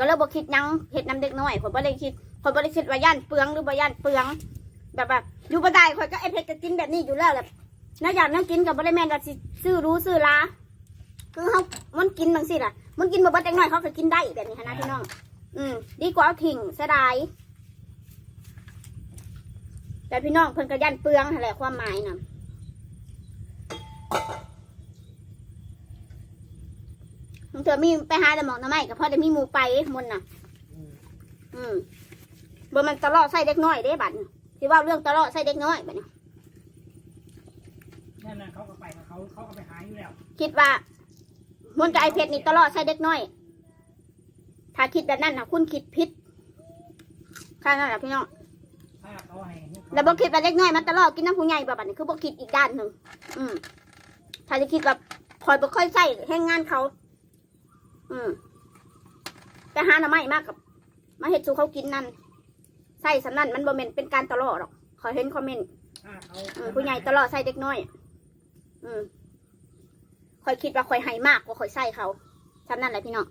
ก็เลยบ่คิดหยังเฮ็ดน้ำเด็กน้อยข่อยบ่ได้คิดข่อยบ่ได้คิดว่าย่านเปลืองหรือบ่ย่านเปลือง แบบแบบอยู่บ่ได้ข่อยก็ไอ้เพชรก็กินแบบนี้อยู่แล้วแหละน้าอยากนั่งกินก็บ่ได้แม่นว่าสิซื้อรู้ซื้อลาคือเฮามันกินบางสิล่ะ มันกินบ่เบิดเด็กน้อยเขาก็กินได้แบบนี้หั้นนะพี่น้อง อืม ดีกว่าเอาทิ้งเสียดายแต่พี่น้องเพิ่นก็ย่านเปลืองนั่นแหละความหมายน่ะ บางเถื่อมีไปหาแต่หมองน้ำไม้ก็พอได้มีหมูไปมนต์น่ะ อืมบ่มันตลอดใส่เด็กน้อยเด้บัดนี้ที่ว่าเรื่องตลอดใส่เด็กน้อยบัดนี้นั่นน่ะเขาก็ไปของเขาเขาก็ไปหาอยู่แล้วคิดว่ามนต์กับไอเพชรนี่ตลอดใส่เด็กน้อย ถ้าคิดแบบนั้นนะคุณคิดผิดแค่นั้นแหละพี่น้อง ถ้าเขาให้แล้วบ่คิดว่าเด็กน้อยมันตลอดกินน้ำผู้ใหญ่แบบนี้คือบ่คิดอีกด้านหนึ่งอืมถ้าจะคิดแบบคอยบ่ค่อยใส่ให้งานเขา อืมแต่หาหน่อไม้มากกับมาเฮ็ดสู่เขากินนั่นใส่สำนั่นมันบ่แม่นเป็นการตลอดหรอกขอยเห็นคอมเมนต์ถ้าเขาอืมผู้ใหญ่ตลอดใส่เด็กน้อย อืมคอยคิดว่าคอยให้มากกว่าคอยใส่เขาทำนั่นแหละพี่น้อง